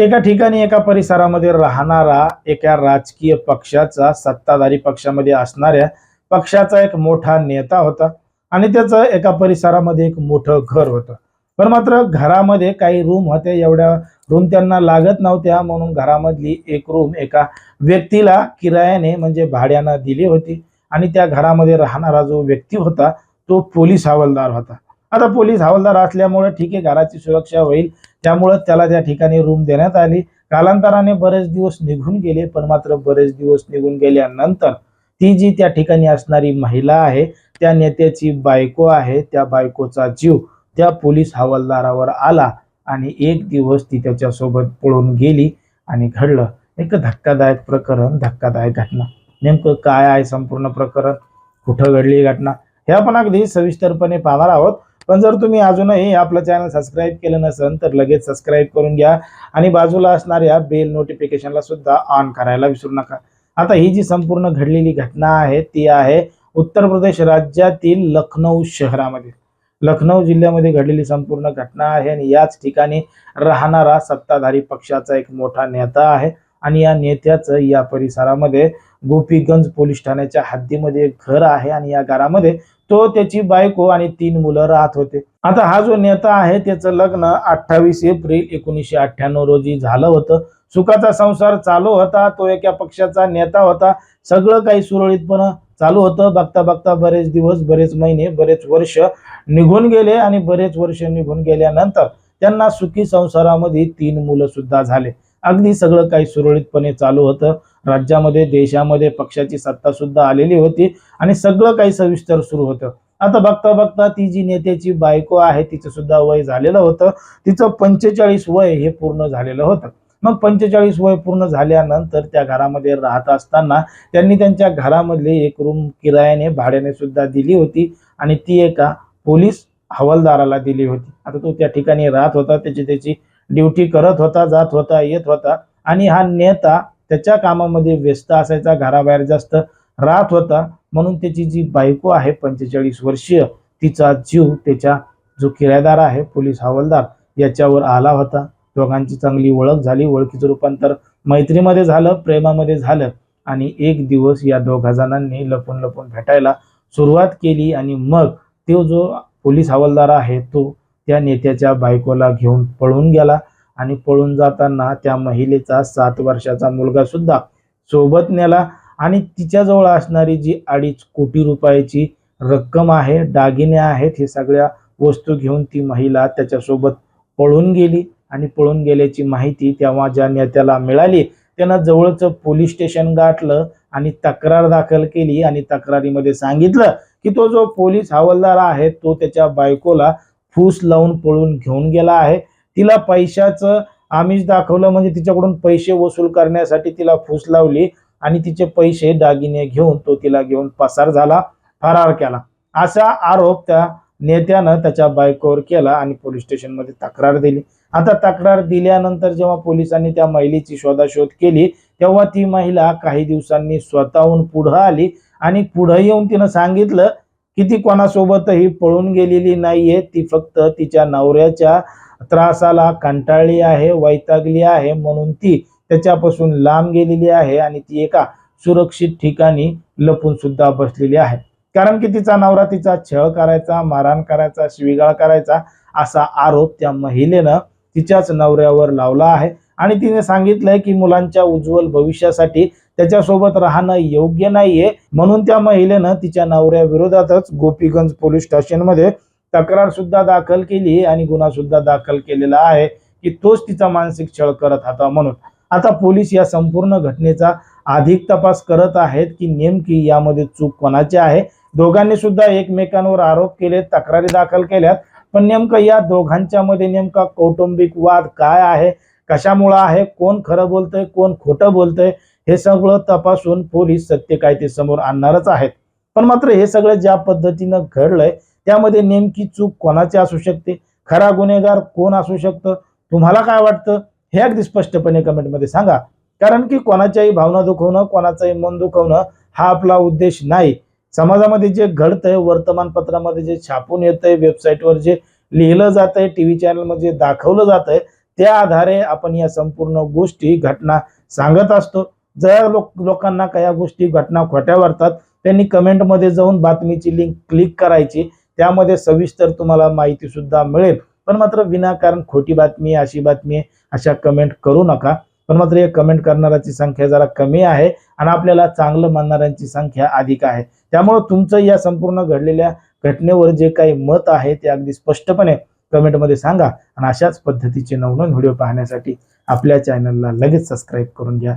एका ठिकाणी एका परिसरामध्ये राहणारा एका राजकीय पक्षाचा सत्ताधारी पक्षामध्ये असणाऱ्या पक्षाचा एक मोठा नेता होता आणि त्याचं एका परिसरामध्ये एक मोठं घर होतं. पण मात्र घरामध्ये काही रूम होते एवढ्या रूम त्यांना लागत नव्हत्या. म्हणून घरामधली एक रूम एका व्यक्तीला किरायाने म्हणजे भाड्यानं दिली होती. आणि त्या घरामध्ये राहणारा जो व्यक्ती होता तो पोलीस हवालदार होता. आता पोलीस हवालदार असल्यामुळे ठीक आहे घराची सुरक्षा होईल. त्यामुळं त्याला त्या ठिकाणी रूम देण्यात आली. कालांतराने बरेच दिवस निघून गेले पण मात्र बरेच दिवस निघून गेल्यानंतर ती जी त्या ठिकाणी असणारी महिला आहे त्या नेत्याची बायको आहे त्या बायकोचा जीव त्या पोलीस हवालदारावर आला आणि एक दिवस ती त्याच्यासोबत पळून गेली आणि घडलं. एक धक्कादायक प्रकरण धक्कादायक घटना. नेमकं काय आहे संपूर्ण प्रकरण? कुठं घडली घटना? हे आपण अगदी सविस्तरपणे पाहणार आहोत. पण जर तुम्ही अजूनही आपलं चॅनल सबस्क्राईब केलं नसेल तर लगेच सबस्क्राईब करून घ्या. आणि बाजूला असणाऱ्या बेल नोटिफिकेशनला सुद्धा ऑन करायला विसरू नका. आता ही जी संपूर्ण घडलेली घटना आहे ती आहे उत्तर प्रदेश राज्यातील लखनौ शहरामध्ये. लखनौ जिल्ह्यामध्ये घडलेली संपूर्ण घटना आहे आणि याच ठिकाणी राहणारा सत्ताधारी पक्षाचा एक मोठा नेता आहे. आणि या नेत्याचं या परिसरामध्ये गोपीगंज पोलीस ठाण्याच्या हद्दीमध्ये एक घर आहे आणि या घरामध्ये तो त्याची बायको आणि तीन मुलं राहत होते. आता हा जो नेता आहे त्याचं लग्न अठ्ठावीस एप्रिल एकोणीसशे अठ्ठ्याण्णव रोजी झालं होतं. सुखाचा संसार चालू होता तो एका पक्षाचा नेता होता. सगळं काही सुरळीतपणे चालू होतं. बघता बघता बरेच दिवस बरेच महिने बरेच वर्ष निघून गेले आणि बरेच वर्ष निघून गेल्यानंतर त्यांना सुखी संसारामध्ये तीन मुलं सुद्धा झाले. अगदी सगळं काही सुरळीतपणे चालू होतं. राज्यामध्ये देशामध्ये पक्षाची सत्ता सुद्धा आलेली होती आणि सगळं काही सविस्तर सुरू होतं. आता बघता बघता ती जी नेत्याची बायको आहे तिचं सुद्धा वय झालेलं होतं. तिचं पंचेचाळीस वय हे पूर्ण झालेलं होतं. मग पंचेचाळीस वय पूर्ण झाल्यानंतर त्या घरामध्ये राहत असताना त्यांनी त्यांच्या घरामधली एक रूम किरायाने भाड्याने सुद्धा दिली होती आणि ती एका पोलीस हवालदाराला दिली होती. आता तो त्या ठिकाणी राहत होता त्याची त्याची ड्युटी करत होता जात होता येत होता आणि हा नेता त्याच्या कामामध्ये व्यस्त असायचा घराबाहेर जास्त राहत होता. म्हणून त्याची जी बायको आहे पंचेचाळीस वर्षीय तिचा जीव त्याच्या जो किरायदार आहे पोलीस हवालदार याच्यावर आला होता. दोघांची चांगली ओळख झाली ओळखीचं रूपांतर मैत्रीमध्ये झालं प्रेमामध्ये झालं आणि एक दिवस या दोघा जणांनी लपून लपून भेटायला सुरुवात केली आणि मग तो जो पोलीस हवालदार आहे तो त्या नेत्याच्या बायकोला घेऊन पळून गेला. आणि पळून जाताना त्या महिलेचा सात वर्षाचा मुलगा सुद्धा सोबत नेला. आणि तिच्याजवळ असणारी जी अडीच कोटी रुपयाची रक्कम आहे दागिने आहेत हे सगळ्या वस्तू घेऊन ती महिला त्याच्यासोबत पळून गेली. आणि पळून गेल्याची माहिती तेव्हा ज्या नेत्याला मिळाली त्यानं जवळचं पोलीस स्टेशन गाठलं आणि तक्रार दाखल केली आणि तक्रारीमध्ये सांगितलं की तो जो पोलीस हवालदार आहे तो त्याच्या बायकोला फूस लावून पळून घेऊन गेला आहे. तिला पैशाचं आमिष दाखवलं म्हणजे तिच्याकडून पैसे वसूल करण्यासाठी तिला फूस लावली आणि तिचे पैसे दागिने घेऊन तो तिला घेऊन पसार झाला फरार केला. असा आरोप त्या नेत्यानं त्याच्या बायकोवर केला आणि पोलीस स्टेशनमध्ये तक्रार दिली. आता तक्रार दिल्यानंतर जेव्हा पोलिसांनी त्या महिलेची शोधाशोध केली तेव्हा ती महिला काही दिवसांनी स्वतःहून पुढं आली आणि पुढं येऊन तिनं सांगितलं की ती कोणासोबतही पळून गेलेली नाहीये. ती फक्त तिच्या नवऱ्याच्या त्रासाला कंटाळली आहे वैतागली आहे. म्हणून ती त्याच्यापासून लांब गेलेली आहे आणि ती एका सुरक्षित ठिकाणी लपून सुद्धा बसलेली आहे. कारण की तिचा नवरा तिचा छळ करायचा मारहाण करायचा शिवीगाळ करायचा असा आरोप त्या महिलेनं तिच्याच नवऱ्यावर लावला आहे. आणि तिने सांगितलंय की मुलांच्या उज्ज्वल भविष्यासाठी त्याच्यासोबत राहणं योग्य नाहीये. म्हणून त्या महिलेनं तिच्या नवऱ्या विरोधातच गोपीगंज पोलीस स्टेशनमध्ये तक्रार सुद्धा दाखल केली आणि गुन्हा सुद्धा दाखल केलेला आहे की तोच तिचा मानसिक छळ करत होता म्हणून. आता पोलीस या संपूर्ण घटनेचा अधिक तपास करत आहेत की नेमकी यामध्ये चूक कोणाची आहे? दोघांनी सुद्धा एकमेकांवर आरोप केले तक्रारी दाखल केल्यात पण नेमकं या दोघांच्या मध्ये नेमका कौटुंबिक वाद काय आहे? कशामुळं आहे? कोण खरं बोलतंय? कोण खोटं बोलतंय? हे सगळं तपासून पोलीस सत्य काय ते समोर आणणारच आहेत. पण मात्र हे सगळं ज्या पद्धतीनं घडलंय त्यामध्ये नेमकी चूक कोणाची असू शकते? खरा गुन्हेगार कोण असू शकतं? तुम्हाला काय वाटतं? हे अगदी स्पष्टपणे कमेंटमध्ये सांगा. कारण की कोणाच्याही भावना दुखवणं कोणाचंही मन दुखवणं हा आपला उद्देश नाही. समाजामध्ये जे घडतंय वर्तमानपत्रामध्ये जे छापून येतंय वेबसाईटवर जे लिहिलं जातंय टी व्ही चॅनलमध्ये दाखवलं जातंय त्या आधारे आपण या संपूर्ण गोष्टी घटना सांगत असतो. जर लोक लोकांना काही गोष्टी घटना खोट्या वाटतात त्यांनी कमेंटमध्ये जाऊन बातमीची लिंक क्लिक करायची. त्यामध्ये सविस्तर तुम्हाला माहिती सुद्धा मिळेल. पण मात्र विनाकारण खोटी बातमी अशी बातमी अशा कमेंट करू नका. पण मात्र हे कमेंट करणाऱ्याची संख्या जरा कमी आहे आणि आपल्याला चांगलं मानणाऱ्यांची संख्या अधिक आहे. त्यामुळं तुमचं या संपूर्ण घडलेल्या घटनेवर जे काही मत आहे ते अगदी स्पष्टपणे कमेंटमध्ये सांगा. आणि अशाच पद्धतीचे नवनवीन व्हिडिओ पाहण्यासाठी आपल्या चॅनलला लगेच सबस्क्राईब करून घ्या.